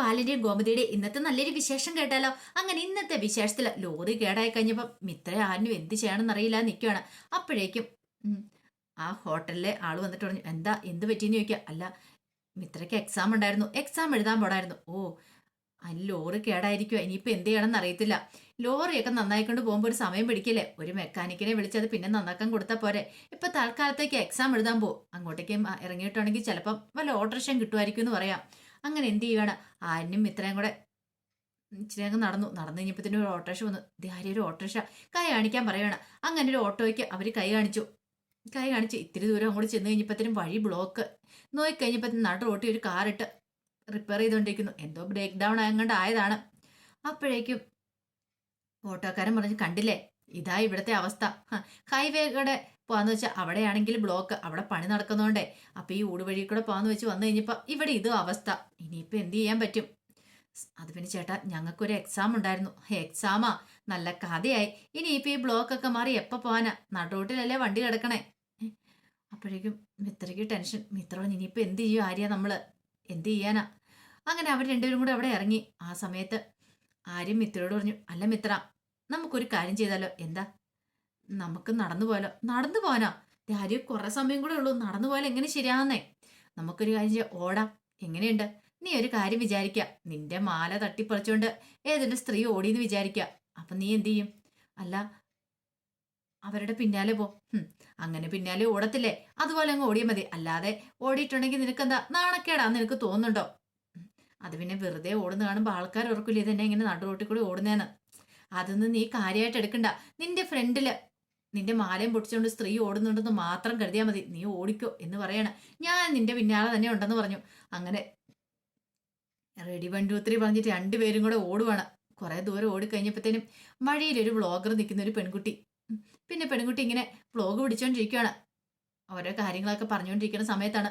ബാലന്റെയും ഗോമതിയുടെയും ഇന്നത്തെ നല്ലൊരു വിശേഷം കേട്ടാലോ? അങ്ങനെ ഇന്നത്തെ വിശേഷത്തിൽ ലോറി കേടായി കഴിഞ്ഞപ്പോൾ മിത്ര ആരും എന്ത് ചെയ്യണമെന്നറിയില്ല നിൽക്കുകയാണ് അപ്പോഴേക്കും ആ ഹോട്ടലിലെ ആൾ വന്നിട്ട് പറഞ്ഞു എന്താ എന്ത് പറ്റിയെന്ന് ചോദിക്കുക അല്ല മിത്രയ്ക്ക് എക്സാം ഉണ്ടായിരുന്നു. എക്സാം എഴുതാൻ പോടായിരുന്നു ഓ അതിന് ലോറി കേടായിരിക്കുമോ ഇനിയിപ്പോൾ എന്ത് ചെയ്യണമെന്ന് അറിയത്തില്ല. ലോറിയൊക്കെ നന്നായിക്കൊണ്ട് പോകുമ്പോൾ ഒരു സമയം പിടിക്കില്ലേ? ഒരു മെക്കാനിക്കിനെ വിളിച്ചത് പിന്നെ നന്നാക്കാൻ കൊടുത്താൽ പോരെ. ഇപ്പൊ തൽക്കാലത്തേക്ക് എക്സാം എഴുതാൻ പോകും അങ്ങോട്ടേക്ക് ഇറങ്ങിയിട്ടുണ്ടെങ്കിൽ ചിലപ്പം വല്ല ഓട്ടോറിക്ഷം കിട്ടുമായിരിക്കും എന്ന് പറയാം. അങ്ങനെ എന്ത് ചെയ്യുകയാണ്? ആനും ഇത്രയും കൂടെ ഇച്ചിരി അങ്ങ് നടന്നു. നടന്നു കഴിഞ്ഞപ്പോഴത്തേനും ഒരു ഓട്ടോറിക്ഷ വന്നു. ധാരി ഒരു ഓട്ടോറിക്ഷ. കൈ കാണിക്കാൻ പറയുകയാണ്. അങ്ങനെ ഒരു ഓട്ടോയ്ക്ക് അവർ കൈ കാണിച്ചു. കൈ കാണിച്ച് ഇത്തിരി ദൂരം അങ്ങോട്ട് ചെന്ന് കഴിഞ്ഞപ്പോഴത്തേനും വഴി ബ്ലോക്ക്. നോക്കി കഴിഞ്ഞപ്പോഴത്തേനും നട റോട്ടി ഒരു കാറിട്ട് റിപ്പയർ ചെയ്തുകൊണ്ടിരിക്കുന്നു. എന്തോ ബ്രേക്ക് ഡൗൺ ആയങ്ങണ്ട് ആയതാണ്. അപ്പോഴേക്കും ഓട്ടോക്കാരൻ പറഞ്ഞ് കണ്ടില്ലേ? ഇതാ ഇവിടുത്തെ അവസ്ഥ. ഹ, പോവാന്ന് വെച്ചാൽ അവിടെയാണെങ്കിൽ ബ്ലോക്ക് അവിടെ പണി നടക്കുന്നോണ്ടേ. അപ്പൊ ഈ ഊടുവഴി കൂടെ പോവാന്ന് വെച്ച് വന്നു കഴിഞ്ഞപ്പോൾ ഇവിടെ ഇതും അവസ്ഥ. ഇനിയിപ്പോ എന്ത് ചെയ്യാൻ പറ്റും? അത് പിന്നെ ചേട്ടാ ഞങ്ങൾക്കൊരു എക്സാം ഉണ്ടായിരുന്നു. എക്സാമാ നല്ല കഥയായി. ഇനി ഇപ്പം ഈ ബ്ലോക്കൊക്കെ മാറി എപ്പോ പോവാനാ? നടുറോട്ടിലല്ലേ വണ്ടി കിടക്കണേ. അപ്പോഴേക്കും മിത്രയ്ക്ക് ടെൻഷൻ മിത്ര ഇനിയിപ്പോൾ ഇനിയിപ്പോ എന്ത് ചെയ്യും ആര്യ നമ്മൾ? എന്ത് ചെയ്യാനാ? അങ്ങനെ അവർ രണ്ടുപേരും കൂടെ അവിടെ ഇറങ്ങി. ആ സമയത്ത് ആര്യം മിത്രയോട് പറഞ്ഞു അല്ല മിത്ര നമുക്കൊരു കാര്യം ചെയ്താലോ? എന്താ? നമുക്ക് നടന്നു പോയാലോ? നടന്നു പോകാനോ ആര്യം കുറേ സമയം കൂടെ ഉള്ളൂ. നടന്നു പോയാൽ എങ്ങനെ ശരിയാന്നേ നമുക്കൊരു കാര്യം ഓടാം. എങ്ങനെയുണ്ട്? നീ ഒരു കാര്യം വിചാരിക്ക. നിന്റെ മാല തട്ടിപ്പറിച്ചോണ്ട് ഏതൊരു സ്ത്രീ ഓടിയെന്ന് വിചാരിക്ക. അപ്പൊ നീ എന്ത് ചെയ്യും? അല്ല അവരുടെ പിന്നാലെ പോ. അങ്ങനെ പിന്നാലെ ഓടത്തില്ലേ? അതുപോലെ അങ്ങ് ഓടിയാൽ മതി. അല്ലാതെ ഓടിയിട്ടുണ്ടെങ്കിൽ നിനക്കെന്താ? നാണക്കേടാന്ന് നിനക്ക് തോന്നുന്നുണ്ടോ? അത് പിന്നെ വെറുതെ ഓടുന്ന കാണുമ്പോൾ ആൾക്കാർ ഓർക്കില്ല ഇതെന്നെ ഇങ്ങനെ നടുറോട്ടിൽ കൂടി ഓടുന്നേന്ന്. അതൊന്നും നീ കാര്യമായിട്ട് എടുക്കണ്ട. നിന്റെ ഫ്രണ്ടിൽ നിന്റെ മാലയും പൊട്ടിച്ചുകൊണ്ട് സ്ത്രീ ഓടുന്നുണ്ടെന്ന് മാത്രം കരുതിയാൽ മതി. നീ ഓടിക്കോ എന്ന് പറയണ. ഞാൻ നിന്റെ പിന്നാലെ തന്നെ ഉണ്ടെന്ന് പറഞ്ഞു. അങ്ങനെ റെഡി വൺ ടു ത്രീ പറഞ്ഞിട്ട് രണ്ടുപേരും കൂടെ ഓടുവാണ്. കുറേ ദൂരം ഓടിക്കഴിഞ്ഞപ്പോഴത്തേനും ഒരു വ്ളോഗർ നിൽക്കുന്ന ഒരു പെൺകുട്ടി. പിന്നെ പെൺകുട്ടി ഇങ്ങനെ വ്ളോഗ് പിടിച്ചോണ്ടിരിക്കുകയാണ് ഓരോ കാര്യങ്ങളൊക്കെ പറഞ്ഞുകൊണ്ടിരിക്കുന്ന സമയത്താണ്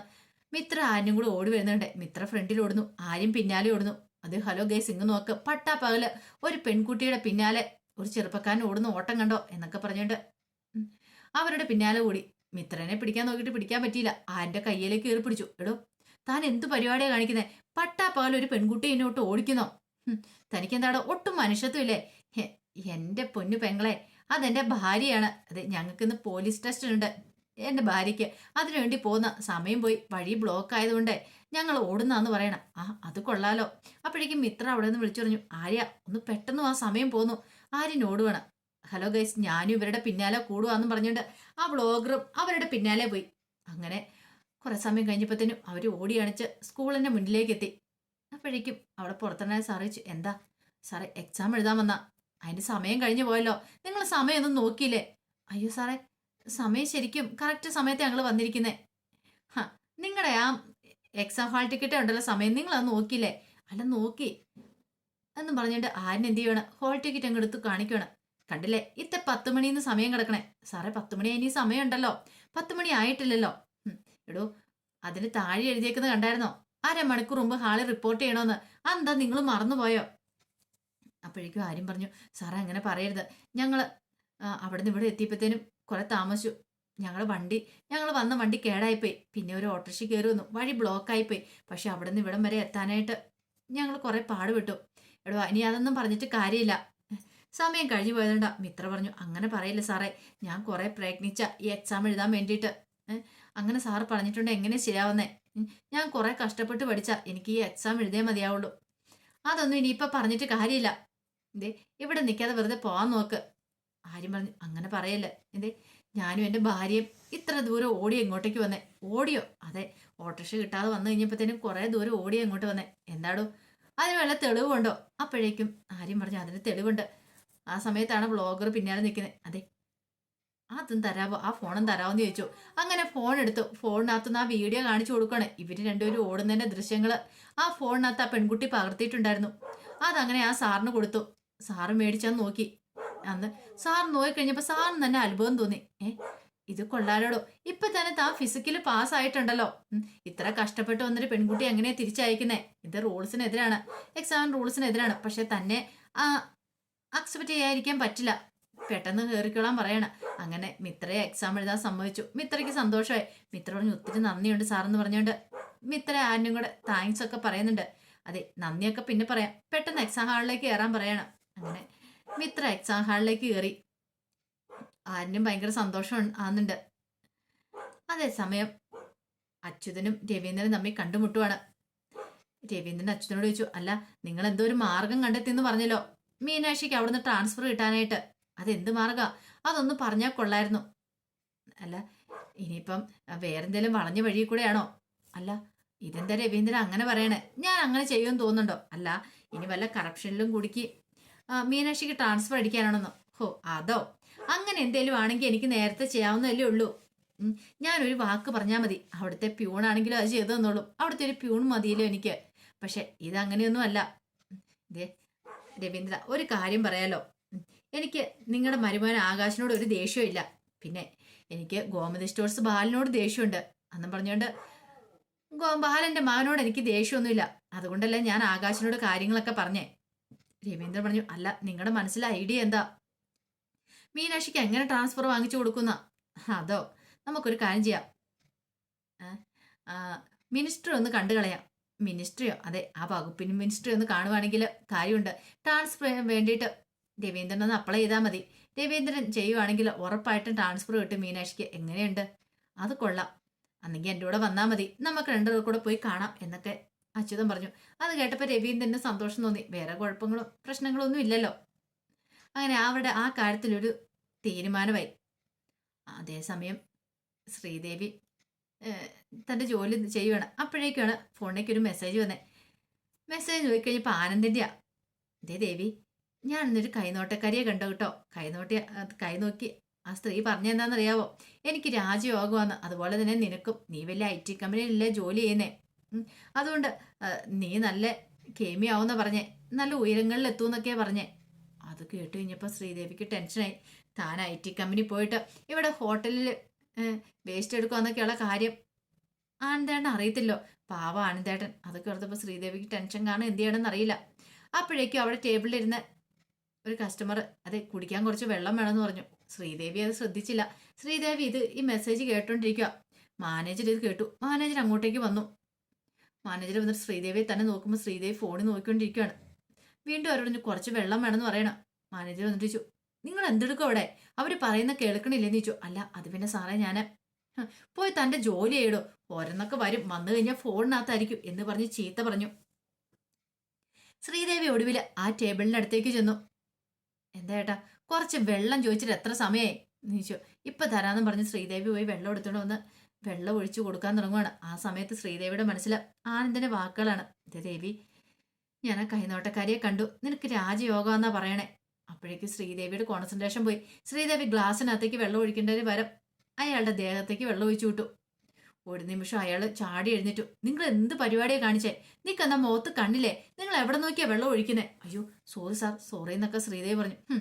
മിത്ര ആരും കൂടെ ഓടി വരുന്നുണ്ട്. മിത്ര ഫ്രണ്ടിൽ ഓടുന്നു. ആരും പിന്നാലെ ഓടുന്നു. അത് ഹലോ ഗൈസ് ഇങ്ങ് നോക്ക്. പട്ടാ പകൽ ഒരു പെൺകുട്ടിയുടെ പിന്നാലെ ഒരു ചെറുപ്പക്കാരൻ ഓടുന്ന ഓട്ടം കണ്ടോ എന്നൊക്കെ പറഞ്ഞുകൊണ്ട്. അവരുടെ പിന്നാലെ കൂടി മിത്രനെ പിടിക്കാൻ നോക്കിയിട്ട് പിടിക്കാൻ പറ്റിയില്ല. ആന്റെ കയ്യിലേക്ക് കയറി പിടിച്ചു. എടോ താൻ എന്ത് പരിപാടിയാണ് കാണിക്കുന്നത് പട്ടാ പകൽ ഒരു പെൺകുട്ടി എന്നോട്ട് ഓടിക്കുന്നോ? തനിക്കെന്താടോ ഒട്ടും മനുഷ്യത്വമില്ലേ? എന്റെ പൊന്നു പെങ്ങളെ അതെന്റെ ഭാര്യയാണ്. അത് ഞങ്ങൾക്കിന്ന് പോലീസ് ടെസ്റ്റ് ഉണ്ട്. എന്റെ ഭാര്യയ്ക്ക് അതിനുവേണ്ടി പോകുന്ന സമയം പോയി. വഴി ബ്ലോക്ക് ആയതുകൊണ്ട് ഞങ്ങൾ ഓടുന്നാന്ന് പറയണം. ആ അത് കൊള്ളാലോ. അപ്പോഴേക്കും മിത്ര അവിടെ നിന്ന് വിളിച്ചു പറഞ്ഞു ആര്യ ഒന്ന് പെട്ടെന്ന് ആ സമയം പോന്നു. ആര്യൻ ഓടുവാണ് ഹലോ ഗൈസ് ഞാനും ഇവരുടെ പിന്നാലെ കൂടുവാന്നും പറഞ്ഞുകൊണ്ട് ആ വ്ളോഗറും അവരുടെ പിന്നാലെ പോയി. അങ്ങനെ കുറേ സമയം കഴിഞ്ഞപ്പോഴത്തേനും അവർ ഓടി അണിച്ച് സ്കൂളിന്റെ മുന്നിലേക്ക് എത്തി. അപ്പോഴേക്കും അവിടെ പുറത്തുണ്ടായ സാറിച്ചു എന്താ? സാറേ എക്സാം എഴുതാൻ വന്നാ? അതിന് സമയം കഴിഞ്ഞു പോയല്ലോ. നിങ്ങൾ സമയമൊന്നും നോക്കിയില്ലേ? അയ്യോ സാറേ സമയം ശരിക്കും കറക്റ്റ് സമയത്ത് ഞങ്ങൾ വന്നിരിക്കുന്നേ. ഹാ നിങ്ങളുടെ ആ എക്സാം ഹാൾ ടിക്കറ്റ് ഉണ്ടല്ലോ സമയം? നിങ്ങൾ അത് നോക്കിയില്ലേ? അല്ല നോക്കി. എന്ന് പറഞ്ഞിട്ട് എന്ത് ചെയ്യണം? ഹോൾ ടിക്കറ്റ് അങ്ങ് എടുത്ത് കാണിക്കണം കണ്ടില്ലേ? ഇത്തെ പത്ത് മണിന്ന് സമയം കിടക്കണേ. സാറേ പത്ത് മണി ഇനി സമയം ഉണ്ടല്ലോ പത്ത് മണി ആയിട്ടില്ലല്ലോ. എടോ അതിന് താഴെ എഴുതിയേക്കുന്നത് കണ്ടായിരുന്നോ? അരമണിക്കൂർ മുമ്പ് ഹാളിൽ റിപ്പോർട്ട് ചെയ്യണമെന്ന് അതെന്താ നിങ്ങൾ മറന്നുപോയോ? അപ്പോഴേക്കും ആരും പറഞ്ഞു സാറേ അങ്ങനെ പറയരുത്. ഞങ്ങൾ അവിടെ നിന്ന് ഇവിടെ എത്തിയപ്പോഴത്തേനും കുറെ താമസിച്ചു. ഞങ്ങൾ വണ്ടി ഞങ്ങൾ വന്ന വണ്ടി കേടായിപ്പോയി. പിന്നെ ഒരു ഓട്ടോറിക്ഷ കയറി വന്നു. വഴി ബ്ലോക്ക് ആയിപ്പോയി. പക്ഷെ അവിടെ നിന്ന് ഇവിടം വരെ എത്താനായിട്ട് ഞങ്ങൾ കുറെ പാടുപെട്ടു. എടോ ഇനി അതൊന്നും പറഞ്ഞിട്ട് കാര്യമില്ല. സമയം കഴിഞ്ഞു പോയതുകൊണ്ട് മിത്ര പറഞ്ഞു അങ്ങനെ പറയില്ല സാറേ ഞാൻ കുറെ പ്രയത്നിച്ച ഈ എക്സാം എഴുതാൻ വേണ്ടിയിട്ട്. അങ്ങനെ സാറ് പറഞ്ഞിട്ടുണ്ട് എങ്ങനെ ശരിയാവുന്നേ? ഞാൻ കുറെ കഷ്ടപ്പെട്ട് പഠിച്ച എനിക്ക് ഈ എക്സാം എഴുതേ മതിയാവുള്ളൂ. അതൊന്നും ഇനിയിപ്പോൾ പറഞ്ഞിട്ട് കാര്യമില്ല. എന്തേ ഇവിടെ നിൽക്കാതെ വെറുതെ പോവാൻ നോക്ക്. ആര്യം പറഞ്ഞു അങ്ങനെ പറയല്ലേ? എന്തേ ഞാനും എന്റെ ഭാര്യയും ഇത്ര ദൂരം ഓടി ഇങ്ങോട്ടേക്ക് വന്നേ? ഓടിയോ? അതെ ഓട്ടോറിക്ഷ കിട്ടാതെ വന്നു കഴിഞ്ഞപ്പോഴത്തേനും കുറേ ദൂരം ഓടി ഇങ്ങോട്ട് വന്നേ? എന്താടോ അതിന് വല്ല തെളിവുണ്ടോ? അപ്പോഴേക്കും ആര്യം പറഞ്ഞു അതിന് തെളിവുണ്ട്. ആ സമയത്താണ് ബ്ലോഗർ പിന്നാലെ നിൽക്കുന്നത് അതെ അതും തരാവോ? ആ ഫോണും തരാവോന്ന് ചോദിച്ചു. അങ്ങനെ ഫോൺ എടുത്തു. ഫോണിനകത്തുനിന്ന് ആ വീഡിയോ കാണിച്ചു കൊടുക്കണേ ഇവർ രണ്ടുപേരും ഓടുന്നതിന്റെ ദൃശ്യങ്ങൾ ആ ഫോണിനകത്ത് ആ പെൺകുട്ടി പകർത്തിയിട്ടുണ്ടായിരുന്നു. അതങ്ങനെ ആ സാറിന് കൊടുത്തു. സാറ് മേടിച്ചാൽ നോക്കി. അന്ന് സാർ നോക്കിക്കഴിഞ്ഞപ്പോൾ സാറിന് തന്നെ അത്ഭുതം തോന്നി. ഏ ഇത് കൊള്ളാലോടോ? ഇപ്പൊ തന്നെ താൻ ഫിസിക്കൽ പാസ് ആയിട്ടുണ്ടല്ലോ. ഇത്ര കഷ്ടപ്പെട്ട് വന്നൊരു പെൺകുട്ടി എങ്ങനെയാ തിരിച്ചയക്കുന്നേ? ഇത് റൂൾസിനെതിരാണ് എക്സാം റൂൾസിനെതിരാണ് പക്ഷെ തന്നെ അക്സെപ്റ്റ് ചെയ്യാതിരിക്കാൻ പറ്റില്ല. പെട്ടെന്ന് കയറിക്കോളാൻ പറയണം. അങ്ങനെ മിത്രയെ എക്സാം എഴുതാൻ സമ്മതിച്ചു. മിത്രയ്ക്ക് സന്തോഷമായി. മിത്ര പറഞ്ഞു ഒത്തിരി നന്ദിയുണ്ട് സാറെന്ന് പറഞ്ഞുകൊണ്ട് മിത്ര ആരും കൂടെ താങ്ക്സ് ഒക്കെ പറയുന്നുണ്ട്. അതെ നന്ദിയൊക്കെ പിന്നെ പറയാം. പെട്ടെന്ന് എക്സാം ഹാളിലേക്ക് കയറാൻ പറയണം. അങ്ങനെ മിത്ര എക്സാം ഹാളിലേക്ക് കയറി ആരിനും ഭയങ്കര സന്തോഷം ആകുന്നുണ്ട് അതേസമയം അച്യുതനും രവീന്ദ്രനും തമ്മിൽ കണ്ടുമുട്ടുവാണ്. രവീന്ദ്രൻ അച്യുതനോട് ചോദിച്ചു അല്ല നിങ്ങൾ എന്തോ ഒരു മാർഗം കണ്ടെത്തി എന്ന് പറഞ്ഞല്ലോ. മീനാക്ഷിക്ക് അവിടുന്ന് ട്രാൻസ്ഫർ കിട്ടാനായിട്ട്. അതെന്ത് മാർഗ? അതൊന്ന് പറഞ്ഞാൽ കൊള്ളായിരുന്നു. അല്ല ഇനിയിപ്പം വേറെന്തേലും വളഞ്ഞ വഴി കൂടെയാണോ? അല്ല ഇതെന്താ രവീന്ദ്രൻ അങ്ങനെ പറയണേ? ഞാൻ അങ്ങനെ ചെയ്യുമെന്ന് തോന്നുന്നുണ്ടോ? അല്ല ഇനി വല്ല കറപ്ഷനിലും കുടുക്കി മീനാക്ഷിക്ക് ട്രാൻസ്ഫർ അടിക്കാനാണെന്നോ? ഹോ അതോ? അങ്ങനെ എന്തേലും ആണെങ്കിൽ എനിക്ക് നേരത്തെ ചെയ്യാവുന്നതല്ലേ ഉള്ളൂ. ഞാനൊരു വാക്ക് പറഞ്ഞാൽ മതി. അവിടുത്തെ പ്യൂണാണെങ്കിലും അത് ചെയ്തു തന്നോളൂ. അവിടുത്തെ ഒരു പ്യൂൺ മതിയല്ലോ എനിക്ക്. പക്ഷെ ഇതങ്ങനെയൊന്നും അല്ല. ദേ രവീന്ദ്ര ഒരു കാര്യം പറയാലോ. എനിക്ക് നിങ്ങളുടെ മരുമോൻ ആകാശിനോട് ഒരു ദേഷ്യമില്ല പിന്നെ എനിക്ക് ഗോമതി സ്റ്റോഴ്സ് ബാലിനോട് ദേഷ്യമുണ്ട്. അന്നും പറഞ്ഞുകൊണ്ട് ഗോ ബാലന്റെ മകനോട് എനിക്ക് ദേഷ്യമൊന്നുമില്ല അതുകൊണ്ടല്ലേ ഞാൻ ആകാശിനോട് കാര്യങ്ങളൊക്കെ പറഞ്ഞേ. രവീന്ദ്ര പറഞ്ഞു അല്ല നിങ്ങളുടെ മനസ്സിലെ ഐഡിയ എന്താ? മീനാക്ഷിക്ക് എങ്ങനെ ട്രാൻസ്ഫർ വാങ്ങിച്ചു കൊടുക്കുന്ന? അതോ നമുക്കൊരു കാര്യം ചെയ്യാം. മിനിസ്റ്റർ ഒന്ന് കണ്ടു കളയാം മിനിസ്ട്രിയോ? അതെ ആ വകുപ്പിന് മിനിസ്ട്രി ഒന്ന് കാണുവാണെങ്കിൽ കാര്യമുണ്ട്. ട്രാൻസ്ഫർ വേണ്ടിയിട്ട് രവീന്ദ്രൻ ഒന്ന് അപ്ലൈ ചെയ്താൽ മതി. രവീന്ദ്രൻ ചെയ്യുവാണെങ്കിൽ ഉറപ്പായിട്ടും ട്രാൻസ്ഫർ കിട്ടും മീനാക്ഷിക്ക്. എങ്ങനെയുണ്ട്? അത് കൊള്ളാം. അന്നെങ്കിൽ എന്റെ കൂടെ വന്നാൽ മതി. നമുക്ക് രണ്ടുപേർ കൂടെ പോയി കാണാം എന്നൊക്കെ അച്യുതൻ പറഞ്ഞു. അത് കേട്ടപ്പോൾ രവീന്ദ്രന് സന്തോഷം തോന്നി. വേറെ കുഴപ്പങ്ങളോ പ്രശ്നങ്ങളോ ഒന്നും ഇല്ലല്ലോ. അങ്ങനെ അവരുടെ ആ കാര്യത്തിലൊരു തീരുമാനമായി. അതേസമയം ശ്രീദേവി തന്റെ ജോലി ചെയ്യുവാണ്. അപ്പോഴേക്കാണ് ഫോണിലേക്ക് ഒരു മെസ്സേജ് വന്നത് മെസ്സേജ് നോക്കിക്കഴിഞ്ഞപ്പോൾ ആനന്ദിന്റെയാ ദേ ദേവി ഞാൻ ഇന്നൊരു കൈനോട്ടക്കാരിയെ കണ്ടോ കേട്ടോ. കൈനോട്ടി അത് കൈ നോക്കി ആ സ്ത്രീ പറഞ്ഞെന്താണെന്നറിയാവോ എനിക്ക് രാജയോഗമാണ് അതുപോലെ തന്നെ നിനക്കും. നീ വലിയ ഐ ടി കമ്പനിയിലല്ലേ ജോലി ചെയ്യുന്നേ. അതുകൊണ്ട് നീ നല്ല കേമിയാവുന്ന പറഞ്ഞേ. നല്ല ഉയരങ്ങളിൽ എത്തുമെന്നൊക്കെയാ പറഞ്ഞേ. അത് കേട്ട് കഴിഞ്ഞപ്പോൾ ശ്രീദേവിക്ക് ടെൻഷനായി താൻ ഐ ടി കമ്പനി പോയിട്ട് ഇവിടെ ഹോട്ടലിൽ വേസ്റ്റ് എടുക്കുക എന്നൊക്കെയുള്ള കാര്യം. ആനന്ദേട്ടൻ അറിയത്തില്ലോ. പാവ ആനന്ദേട്ടൻ. അതൊക്കെ ഓർത്തപ്പോൾ ശ്രീദേവിക്ക് ടെൻഷൻ കാണും. എന്ത് ചെയ്യണമെന്ന് അറിയില്ല. അപ്പോഴേക്കും അവിടെ ടേബിളിലിരുന്ന് ഒരു കസ്റ്റമർ അതെ കുടിക്കാൻ കുറച്ച് വെള്ളം വേണമെന്ന് പറഞ്ഞു. ശ്രീദേവി അത് ശ്രദ്ധിച്ചില്ല. ശ്രീദേവി ഇത് ഈ മെസ്സേജ് കേട്ടോണ്ടിരിക്കുക മാനേജർ ഇത് കേട്ടു. മാനേജർ അങ്ങോട്ടേക്ക് വന്നു. മാനേജർ വന്നിട്ട് ശ്രീദേവിയെ തന്നെ നോക്കുമ്പോൾ ശ്രീദേവി ഫോണിൽ നോക്കിക്കൊണ്ടിരിക്കുകയാണ് വീണ്ടും അവരോട് കുറച്ച് വെള്ളം വേണമെന്ന് പറയണം. മാനേജർ വന്നിട്ട് നിങ്ങൾ എന്തെടുക്കും അവിടെ? അവർ പറയുന്ന കേൾക്കണില്ലെന്ന് ചോദിച്ചു. അല്ല അത് പിന്നെ സാറേ ഞാൻ പോയി തന്റെ ജോലി ചെയ്യടോ. ഓരോന്നൊക്കെ വരും. വന്നു കഴിഞ്ഞാൽ ഫോണിനകത്തായിരിക്കും എന്ന് പറഞ്ഞ് ചീത്ത പറഞ്ഞു. ശ്രീദേവി ഒടുവിൽ ആ ടേബിളിനടുത്തേക്ക് ചെന്നു. എന്താ ഏട്ടാ കുറച്ച് വെള്ളം ചോദിച്ചിട്ട് എത്ര സമയമായി ചോദിച്ചു. ഇപ്പം തരാമെന്ന് പറഞ്ഞ് ശ്രീദേവി പോയി വെള്ളം എടുത്തോണ്ട് വന്ന് വെള്ളം ഒഴിച്ചു കൊടുക്കാൻ തുടങ്ങുവാണ്. ആ സമയത്ത് ശ്രീദേവിയുടെ മനസ്സിൽ ആനന്ദന്റെ വാക്കുകളാണ്. "ദേ ദേവി ഞാൻ ആ കൈനോട്ടക്കാരിയെ കണ്ടു. നിനക്ക് രാജയോഗം പറയണേ. അപ്പോഴേക്ക് ശ്രീദേവിയുടെ കോൺസെൻട്രേഷൻ പോയി. ശ്രീദേവി ഗ്ലാസ്സിനകത്തേക്ക് വെള്ളം ഒഴിക്കേണ്ടതിന് വരം അയാളുടെ ദേഹത്തേക്ക് വെള്ളം ഒഴിച്ചു വിട്ടു. ഒരു നിമിഷം അയാൾ ചാടി എഴുന്നേറ്റു. നിങ്ങൾ എന്ത് പരിപാടിയാണ് കാണിച്ചേ? നിൽക്കെന്നാ മുഖത്ത് കണ്ണില്ലേ? നിങ്ങൾ എവിടെ നോക്കിയാ വെള്ളം ഒഴിക്കുന്നേ? അയ്യോ സോറി സാർ സോറി എന്നൊക്കെ ശ്രീദേവി പറഞ്ഞു.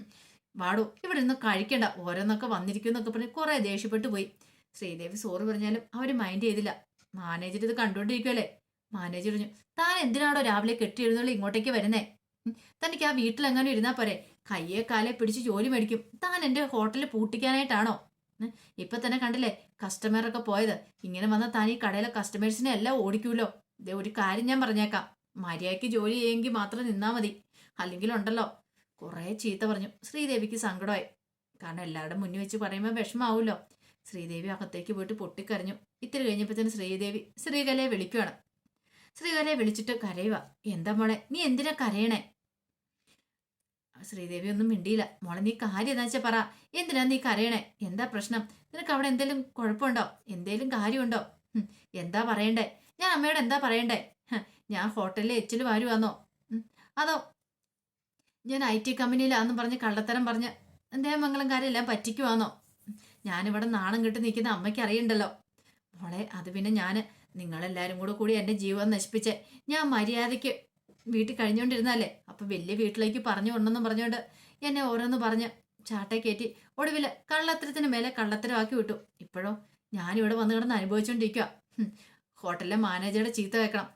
വാടോ ഇവിടെ നിന്ന് കഴിക്കണ്ട. ഓരോന്നൊക്കെ വന്നിരിക്കും എന്നൊക്കെ പറഞ്ഞ് കുറെ ദേഷ്യപ്പെട്ടു പോയി. ശ്രീദേവി സോറി പറഞ്ഞാലും അവർ മൈൻഡ് ചെയ്തില്ല. മാനേജർ ഇത് കണ്ടുകൊണ്ടിരിക്കുമല്ലേ മാനേജർ പറഞ്ഞു. താൻ എന്തിനാണോ രാവിലെ കെട്ടി എഴുന്നള്ളി ഇങ്ങോട്ടേക്ക് വരുന്നേ? തനിക്ക് ആ വീട്ടിലെങ്ങാനും ഇരുന്നാൽ പോരെ. കയ്യെ കാലെ പിടിച്ച് ജോലി മേടിക്കും. താൻ എന്റെ ഹോട്ടലിൽ പൂട്ടിക്കാനായിട്ടാണോ? ഇപ്പൊ തന്നെ കണ്ടില്ലേ കസ്റ്റമറൊക്കെ പോയത്. ഇങ്ങനെ വന്നാൽ താൻ ഈ കടയിലെ കസ്റ്റമേഴ്സിനെ എല്ലാം ഓടിക്കൂലോ? ദേ ഒരു കാര്യം ഞാൻ പറഞ്ഞേക്കാം. മര്യാദയ്ക്ക് ജോലി ചെയ്യുമെങ്കിൽ മാത്രം നിന്നാ മതി. അല്ലെങ്കിൽ ഉണ്ടല്ലോ. കുറേ ചീത്ത പറഞ്ഞു. ശ്രീദേവിക്ക് സങ്കടമായി. കാരണം എല്ലാവരുടെ മുന്നിൽ വെച്ച് പറയുമ്പോൾ വിഷമാവുമല്ലോ ശ്രീദേവി അകത്തേക്ക് പോയിട്ട് പൊട്ടിക്കരഞ്ഞു. ഇത്തിരി കഴിഞ്ഞപ്പോഴത്തേന് ശ്രീദേവി ശ്രീകലയെ വിളിക്കുവാണ്. ശ്രീകലയെ വിളിച്ചിട്ട് കരയുക എന്താ മോളെ നീ എന്തിനാ കരയണേ? ശ്രീദേവി ഒന്നും മിണ്ടിയില്ല. മോളെ നീ കാര്യം എന്താ വെച്ചാ പറ. എന്തിനാ നീ കരയണേ? എന്താ പ്രശ്നം? നിനക്ക് അവിടെ എന്തെങ്കിലും കുഴപ്പമുണ്ടോ? എന്തേലും കാര്യമുണ്ടോ? എന്താ പറയണ്ടേ? ഞാൻ അമ്മയോട് എന്താ പറയണ്ടേ? ഞാൻ ഹോട്ടലിലെ എച്ചിൽ വരുവാന്നോ? അതോ ഞാൻ ഐ ടി കമ്പനിയിലാന്ന് പറഞ്ഞ് കള്ളത്തരം പറഞ്ഞ് ദേവമംഗലം കാര്യമെല്ലാം പറ്റിക്കുവാന്നോ? ഞാനിവിടെ നാണം കിട്ടി നിൽക്കുന്ന അമ്മയ്ക്ക് അറിയണ്ടല്ലോ. മോളെ അത് പിന്നെ ഞാൻ നിങ്ങളെല്ലാവരും കൂടെ കൂടി എന്റെ ജീവൻ നശിപ്പിച്ച്. ഞാൻ മര്യാദയ്ക്ക് വീട്ടിൽ കഴിഞ്ഞുകൊണ്ടിരുന്നാലേ അപ്പൊ വലിയ വീട്ടിലേക്ക് പറഞ്ഞു കൊണ്ടെന്നും പറഞ്ഞുകൊണ്ട് എന്നെ ഓരോന്ന് പറഞ്ഞ് ചാട്ടെ കയറ്റി ഒടുവിൽ കള്ളത്തരത്തിന് മേലെ കള്ളത്തരമാക്കി വിട്ടു. ഇപ്പോഴോ ഞാനിവിടെ വന്ന് കിടന്ന് അനുഭവിച്ചുകൊണ്ടിരിക്കുക ഹോട്ടലിലെ മാനേജറുടെ ചീത്ത കേൾക്കണം.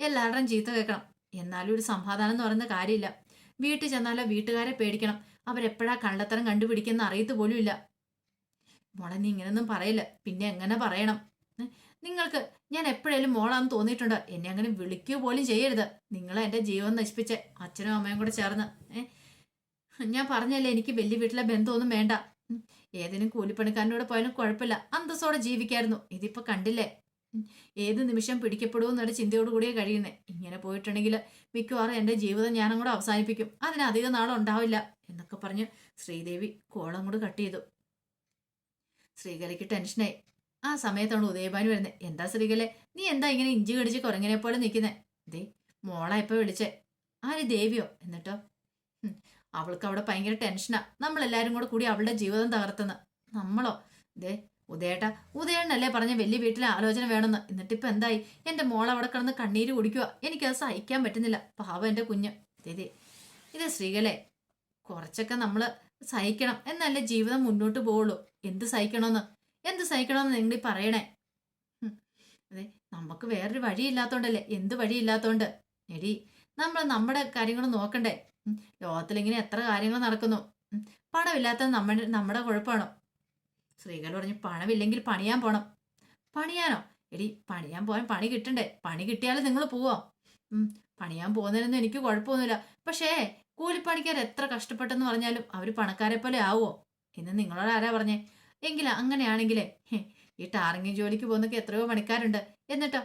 എല്ലാവരുടെയും ചീത്ത കേൾക്കണം. എന്നാലും ഒരു സമാധാനം എന്ന് പറയുന്ന കാര്യമില്ല. വീട്ടിൽ ചെന്നാലോ വീട്ടുകാരെ പേടിക്കണം. അവരെപ്പോഴാ കള്ളത്തരം കണ്ടുപിടിക്കുന്ന അറിയത്ത് പോലും ഇല്ല മോളെ നീ ഇങ്ങനെയൊന്നും പറയില്ല. പിന്നെ എങ്ങനെ പറയണം? നിങ്ങൾക്ക് ഞാൻ എപ്പോഴേലും മോളാന്ന് തോന്നിയിട്ടുണ്ട്. എന്നെ അങ്ങനെ വിളിക്കുക പോലും ചെയ്യരുത്. നിങ്ങൾ എന്റെ ജീവൻ നശിപ്പിച്ച് അച്ഛനും അമ്മയും കൂടെ ചേർന്ന്. ഞാൻ പറഞ്ഞല്ലേ എനിക്ക് വലിയ വീട്ടിലെ ബന്ധമൊന്നും വേണ്ട. ഏതിനും കൂലിപ്പണിക്കാരന്റെ കൂടെ പോയാലും കുഴപ്പമില്ല. അന്തസ്സോടെ ജീവിക്കായിരുന്നു. ഇതിപ്പോ കണ്ടില്ലേ. ഏത് നിമിഷം പിടിക്കപ്പെടുമെന്നൊരു ചിന്തയോട് കൂടിയേ കഴിയുന്നേ. ഇങ്ങനെ പോയിട്ടുണ്ടെങ്കിൽ മിക്കവാറും എന്റെ ജീവിതം ഞാനും കൂടെ അവസാനിപ്പിക്കും. അതിനധികം നാളും ഉണ്ടാവില്ല എന്നൊക്കെ പറഞ്ഞ് ശ്രീദേവി കോളം കൂടെ കട്ട് ചെയ്തു. ശ്രീകലയ്ക്ക് ടെൻഷനായി. ആ സമയത്താണ് ഉദയഭാനു വരുന്നത് എന്താ ശ്രീകലെ? നീ എന്താ ഇങ്ങനെ ഇഞ്ചി കടിച്ച് കുറങ്ങിനെ പോലെ നിൽക്കുന്നേ ദേ മോളാ ഇപ്പൊ വിളിച്ചേ. ആര് ദേവിയോ? എന്നിട്ടോ? അവൾക്ക് അവിടെ ഭയങ്കര ടെൻഷനാ. നമ്മളെല്ലാരും കൂടെ കൂടി അവളുടെ ജീവിതം തകർത്തുന്ന. നമ്മളോ? ദേ ഉദയേട്ട ഉദയണ്ണല്ലേ പറഞ്ഞ വലിയ വീട്ടിലെ ആലോചന വേണമെന്ന്. എന്നിട്ടിപ്പോ എന്തായി? എന്റെ മോൾ അവിടെ കിടന്ന് കണ്ണീര് കുടിക്കുക എനിക്കത് സഹിക്കാൻ പറ്റുന്നില്ല. പാവം എന്റെ കുഞ്ഞ്. ദേ ഇത് ശ്രീകലെ കുറച്ചൊക്കെ നമ്മൾ സഹിക്കണം. എന്നല്ലേ ജീവിതം മുന്നോട്ട് പോവുള്ളൂ. എന്ത് സഹിക്കണമെന്ന് എന്ത് സഹിക്കണമെന്ന് നിങ്ങൾ പറയണേ? അതെ നമുക്ക് വേറൊരു വഴിയില്ലാത്തോണ്ടല്ലേ? എന്ത് വഴിയില്ലാത്തോണ്ട്? എടി നമ്മൾ നമ്മുടെ കാര്യങ്ങൾ നോക്കണ്ടേ. ലോകത്തിലിങ്ങനെ എത്ര കാര്യങ്ങൾ നടക്കുന്നു? പണമില്ലാത്ത നമ്മുടെ നമ്മുടെ കുഴപ്പമാണോ? സ്ത്രീകൾ പറഞ്ഞു പണമില്ലെങ്കിൽ പണിയാൻ പോണം. പണിയാനോ? എടി പണിയാൻ പോയാൽ പണി കിട്ടണ്ടേ? പണി കിട്ടിയാലും നിങ്ങൾ പോവോ? പണിയാൻ പോകുന്നതിനൊന്നും എനിക്ക് കുഴപ്പമൊന്നുമില്ല. പക്ഷേ കൂലിപ്പണിക്കാർ എത്ര കഷ്ടപ്പെട്ടെന്ന് പറഞ്ഞാലും അവർ പണക്കാരെ പോലെ ആവുമോ എന്ന് നിങ്ങളോട് ആരാ പറഞ്ഞേ? എങ്കിൽ അങ്ങനെയാണെങ്കിലേ. ഈ ടാറിങ് ജോലിക്ക് പോകുന്നൊക്കെ എത്രയോ പണിക്കാരുണ്ട്. എന്നിട്ടോ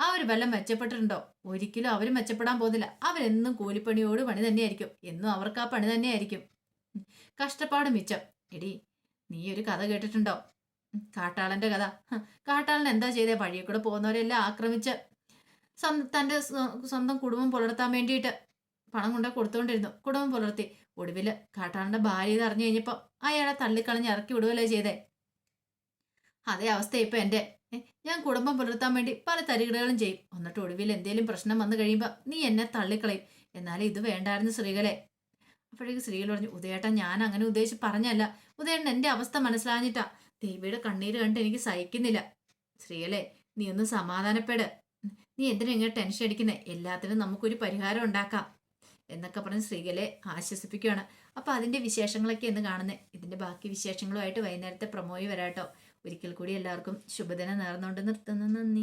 ആ ഒരു വല്ലതും മെച്ചപ്പെട്ടിട്ടുണ്ടോ? ഒരിക്കലും അവർ മെച്ചപ്പെടാൻ പോകുന്നില്ല. അവരെന്നും കൂലിപ്പണിയോട് പണി തന്നെയായിരിക്കും. എന്നും അവർക്ക് ആ പണി തന്നെയായിരിക്കും. കഷ്ടപ്പാട് മിച്ചം. എടി നീ ഒരു കഥ കേട്ടിട്ടുണ്ടോ? കാട്ടാളന്റെ കഥ. കാട്ടാളൻ എന്താ ചെയ്തേ? വഴിയെ കൂടെ പോകുന്നവരെല്ലാം ആക്രമിച്ച് സ്വന്തം തന്റെ സ്വന്തം കുടുംബം പുലർത്താൻ വേണ്ടിയിട്ട് പണം കൊണ്ടേ കൊടുത്തുകൊണ്ടിരുന്നു കുടുംബം പുലർത്തി. ഒടുവിൽ കാട്ടാളന്റെ ഭാര്യ ഇത് അറിഞ്ഞു കഴിഞ്ഞപ്പോ അയാളെ തള്ളിക്കളഞ്ഞ് ഇറക്കി വിടുകയല്ലേ ചെയ്തേ. അതേ അവസ്ഥ ഇപ്പൊ എന്റെ. ഞാൻ കുടുംബം പുലർത്താൻ വേണ്ടി പല തരികിടകളും ചെയ്യും. എന്നിട്ട് ഒടുവിൽ എന്തേലും പ്രശ്നം വന്നു കഴിയുമ്പോൾ നീ എന്നെ തള്ളിക്കളയും. എന്നാലും ഇത് വേണ്ടായിരുന്നു സ്ത്രീകളെ അപ്പോഴേക്ക് സ്ത്രീകൾ പറഞ്ഞു ഉദയേട്ടൻ ഞാൻ അങ്ങനെ ഉദ്ദേശിച്ച് പറഞ്ഞല്ല. ഉദയേട്ടൻ എന്റെ അവസ്ഥ മനസ്സിലാഞ്ഞിട്ടാ. ദേവിയുടെ കണ്ണീര് കണ്ട് എനിക്ക് സഹിക്കുന്നില്ല. സ്ത്രീകളെ നീ ഒന്ന് സമാധാനപ്പെട്. നീ എന്തിനാ ഇങ്ങനെ ടെൻഷൻ അടിക്കുന്നേ? എല്ലാത്തിനും നമുക്കൊരു പരിഹാരം ഉണ്ടാക്കാം. എന്നൊക്കെ പറഞ്ഞ് സ്ത്രീകളെ ആശ്വസിപ്പിക്കുകയാണ് അപ്പൊ അതിന്റെ വിശേഷങ്ങളൊക്കെ എന്ന് കാണുന്നത് ഇതിന്റെ ബാക്കി വിശേഷങ്ങളുമായിട്ട് വൈകുന്നേരത്തെ പ്രമോയി വരാട്ടോ. ഒരിക്കൽ കൂടി എല്ലാവർക്കും ശുഭദിനം നേർന്നുകൊണ്ട് നിർത്തുന്നു. നന്ദി.